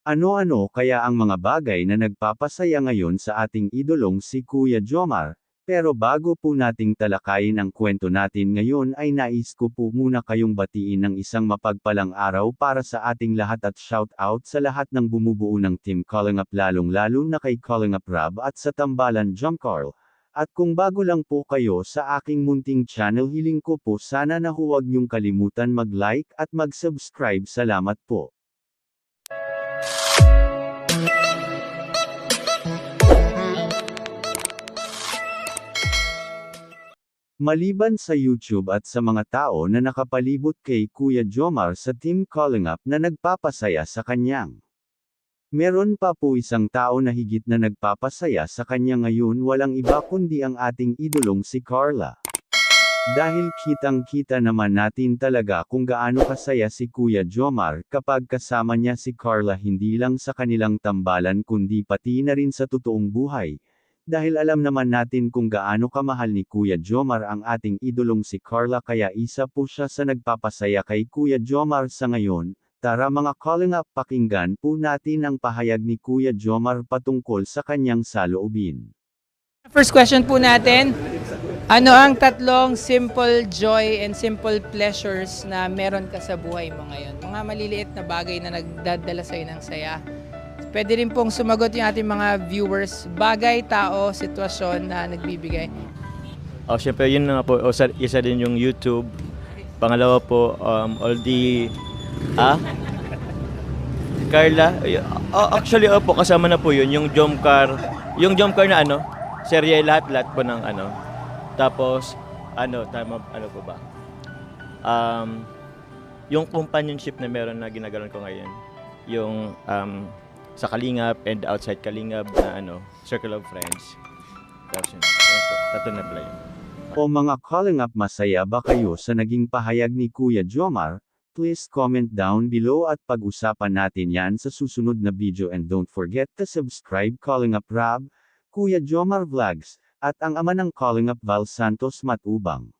Ano-ano kaya ang mga bagay na nagpapasaya ngayon sa ating idolong si Kuya Jomar? Pero bago po nating talakayin ang kwento natin ngayon ay nais ko po muna kayong batiin ng isang mapagpalang araw para sa ating lahat at shout out sa lahat ng bumubuo ng Team Calling Up lalong lalo na kay Calling Up Rob at sa Tambalan Jump Carl. At kung bago lang po kayo sa aking munting channel hiling ko po sana na huwag niyong kalimutan mag-like at mag-subscribe salamat po. Maliban sa YouTube at sa mga tao na nakapalibot kay Kuya Jomar sa Team Calling Up na nagpapasaya sa kanyang. Meron pa po isang tao na higit na nagpapasaya sa kanya ngayon walang iba kundi ang ating idolong si Carla. Dahil kitang-kita naman natin talaga kung gaano kasaya si Kuya Jomar kapag kasama niya si Carla hindi lang sa kanilang tambalan kundi pati na rin sa totoong buhay. Dahil alam naman natin kung gaano kamahal ni Kuya Jomar ang ating idolong si Carla kaya isa po siya sa nagpapasaya kay Kuya Jomar sa ngayon. Tara mga calling up pakinggan po natin ang pahayag ni Kuya Jomar patungkol sa kanyang saloobin. First question po natin, ano ang tatlong simple joy and simple pleasures na meron ka sa buhay mo ngayon? Mga maliliit na bagay na nagdadala sa'yo ng saya. Pwede rin pong sumagot yung ating mga viewers, bagay, tao, sitwasyon na nagbibigay. Oh, syempre yun na po, o, sa- isa din yung YouTube. Pangalawa po, um, all the, ah? Carla, oh, actually, opo, kasama na po yun, yung Jomcar, yung Jomcar na ano, serye lahat-lahat po ng ano. Tapos, ano, tama, ano po ba? Um, yung companionship na meron na ginagawa ko ngayon, yung um, sa Kalingap and outside Kalingap na ano, circle of friends. Tapos yun, tatlo na pala yun. O mga calling up masaya ba kayo sa naging pahayag ni Kuya Jomar? Please comment down below at pag-usapan natin yan sa susunod na video and don't forget to subscribe Calling Up Rob, Kuya Jomar Vlogs, at ang ama ng Calling Up Val Santos Matubang.